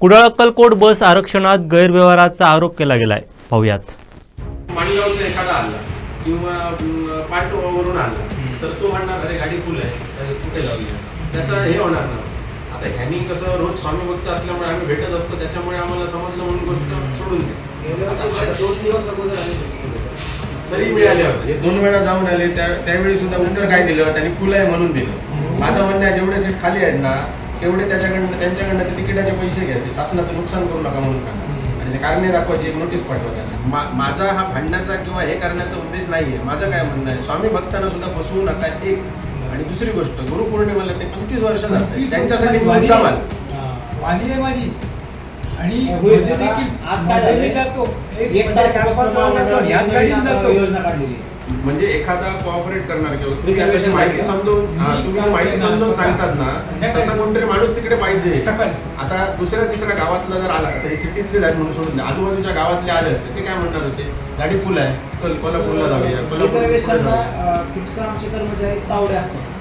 कुडाळ अक्कलकोट बस आरक्षणात गैरव्यवहाराचा आरोप केला गेलाय. पाहुयात. माणगावचा एखादा आला किंवा अं, पाटोवरून आला तर तो म्हणणार अरे गाडी फुल आहे तर कुठे जाऊया त्याचा हे होणार ना आता ह्यांनी कसं रोज स्वामी भक्त असल्यामुळे आम्ही भेटत असतो त्याच्यामुळे आम्हाला समजलं म्हणून गोष्ट सोडून गेल्या वर्षी दे दोन दिवस अगोदर आम्ही booking केलं. तरी मिळाले होते. हे दोन वेळा जाऊन आले त्या त्यावेळी सुद्धा उत्तर काय दिलं? त्यांनी फुल आहे म्हणून दिलं. माझं म्हणणं आहे जेवढे सीट खाली आहेत ना तेवढे त्याच्याकडनं त्यांच्याकडनं ते तिकिटाचे पैसे घ्या ते शासनाचं नुकसान करू नका म्हणून सांगा. आणि ते कारणे दाखवायची एक नोटीस पाठवा त्यांना. मा- माझा हा भांडण्याचा किंवा हे करण्याचा उद्देश नाहीये. माझं काय म्हणणं आहे? स्वामी भक्तांना सुद्धा फसवू नका एक. आणि दुसरी गोष्ट गुरुपौर्णिमेला ते पंचवीस वर्ष जातात त्यांच्यासाठी वाली आहे. माझी. आणि. मध्ये देखील आज काय? जातो. एक म्हणजे चार पाच वेळा जातो आणि ह्याच गाडीत जातो. योजना काढलेली म्हणजे एखादा कोऑपरेट करणार किंवा जी माहिती समजून तुम्ही जी माहिती समजून सांगतात ना तसं कोणतरी माणूस तिकडे पाहिजे. आता दुसऱ्या तिसऱ्या गावातला जर आला तर सिटीतले आहेत म्हणून सोडून. आजूबाजूच्या गावातले आले असते ते काय म्हणणार होते? गाडी फुल आहे. चल कोल्हापूरला जाऊया कोल्हापूर कर्मचारी तावडे असतात.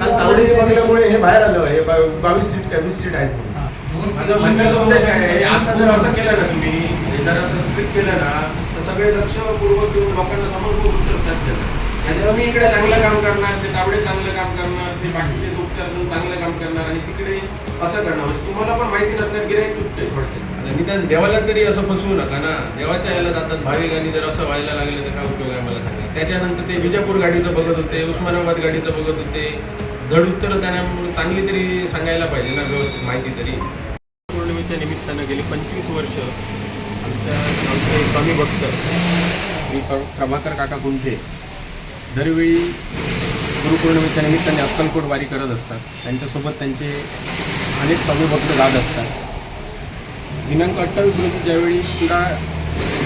तावडे? बघल्यामुळे हे बाहेर आलं हे बावीस सीट काय वीस सीट आहेत म्हणून. माझं म्हणण्याचा उद्देश काय आहे आता जर असं केलं ना तुम्ही जर असं स्प्लिट केलं ना सगळे लक्षपूर्वक देऊन लोकांना समजपूर्वक उत्तर साध्य आणि मी इकडे चांगलं काम करणार ते तावडे चांगलं काम करणार ते बाकीचे उपचार देऊन चांगलं काम करणार आणि तिकडे असं करणार. म्हणजे तुम्हाला पण माहिती नसणार गिराईक तुटते थोडक्यात. आता निदान देवाला तरी असं फसवू नका ना. देवाच्या याला जातात भाविक आणि जर असं व्हायला लागलं तर काय उपयोग आहे मला सांगा. त्याच्यानंतर ते विजापूर गाडीचं बघत होते उस्मानाबाद गाडीचं बघत होते. धड उत्तर त्यांना चांगली तरी सांगायला पाहिजे ना व्यवस्थित माहिती तरी. पौर्णिमेच्या निमित्तानं गेली पंचवीस वर्ष आमच्या आमचे स्वामी भक्त श्री प्र- प्रभाकर काका कुंठे दरवेळी गुरुपौर्णिमेच्या निमित्ताने अक्कलकोट वारी करत असतात. त्यांच्यासोबत त्यांचे अनेक स्वामी भक्त जात असतात. दिनांक अठ्ठावीस रोजी ज्यावेळी तुला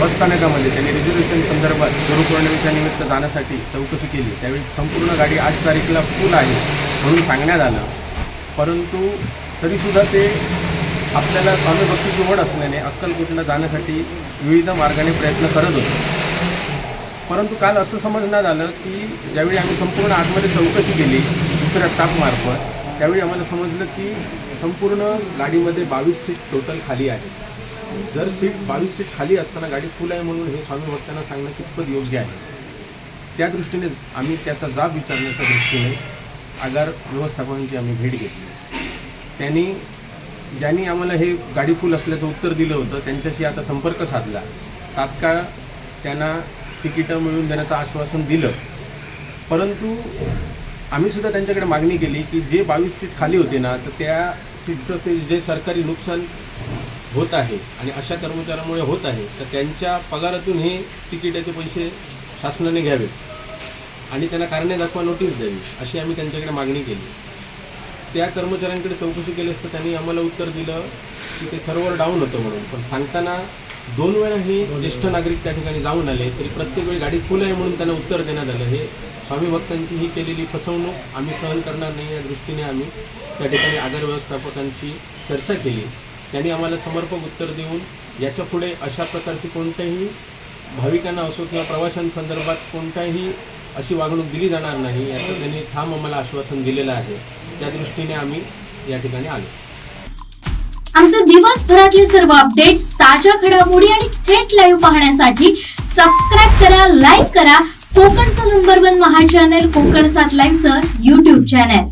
बस स्थानकामध्ये त्यांनी रिझर्वेशन संदर्भात गुरुपौर्णिमेच्या निमित्त जाण्यासाठी चौकशी केली. त्यावेळी संपूर्ण गाडी आठ तारीखला फुल आहे म्हणून सांगण्यात आलं. परंतु तरीसुद्धा ते आपल्याला स्वामी भक्तीची ओढ असल्याने अक्कलकोटला जाण्यासाठी विविध मार्गाने प्रयत्न करत होतो. परंतु काल असं समजण्यात आलं की ज्यावेळी आम्ही संपूर्ण आतमध्ये चौकशी केली दुसऱ्या स्टाफमार्फत त्यावेळी आम्हाला समजलं की संपूर्ण गाडीमध्ये बावीस सीट टोटल खाली आहे. जर सीट बावीस सीट खाली असताना गाडी फुल आहे म्हणून हे स्वामी भक्तांना सांगणं कितपत योग्य आहे? त्या दृष्टीने आम्ही त्याचा जाब विचारण्याच्या दृष्टीने आगार व्यवस्थापनाची आम्ही भेट घेतली. त्यांनी ज्यांनी आम्हाला हे गाडी फुल असल्याचं उत्तर दिलं होतं त्यांच्याशी आता संपर्क साधला. तात्काळ त्यांना तिकीटं मिळवून देण्याचं आश्वासन दिलं. परंतु आम्ही सुद्धा त्यांच्याकडे मागणी केली की जे बावीस सीट खाली होते ना तर त्या सीटचं ते जे सरकारी नुकसान होत आहे आणि अशा कर्मचाऱ्यामुळे होत आहे तर त्यांच्या पगारातून हे तिकिटाचे पैसे शासनाने घ्यावेत. आणि त्यांना कारणे दाखवा नोटीस द्यावी अशी आम्ही त्यांच्याकडे मागणी केली. त्या कर्मचाऱ्यांकडे चौकशी केली असता त्यांनी आम्हाला उत्तर दिलं की ते सर्व्हर डाऊन होतं म्हणून. पण सांगताना दोन वेळा हे ज्येष्ठ नागरिक त्या ठिकाणी जाऊन आले तरी प्रत्येक वेळी गाडी फुल आहे म्हणून त्यांना उत्तर देण्यात आलं. हे स्वामी भक्तांची ही केलेली फसवणूक आम्ही सहन करणार नाही या दृष्टीने आम्ही त्या ठिकाणी आगार व्यवस्थापकांशी चर्चा केली. त्यांनी आम्हाला समर्पक उत्तर देऊन याच्यापुढे अशा प्रकारची कोणत्याही भाविकांना असो किंवा प्रवाशांसंदर्भात कोणत्याही अशी वागणूक दिली जाणार नाही याचं त्यांनी ठाम आम्हाला आश्वासन दिलेलं आहे. त्या दृष्टीने आम्ही या ठिकाणी आलो. आमचे दिवसभरातले सर्व अपडेट्स ताज्या घडामोडी आणि थेट लाईव्ह पाहण्यासाठी सबस्क्राईब करा लाईक करा. कोकणचं नंबर वन महा चॅनल कोकण सात लाईव्हचं युट्यूब चॅनल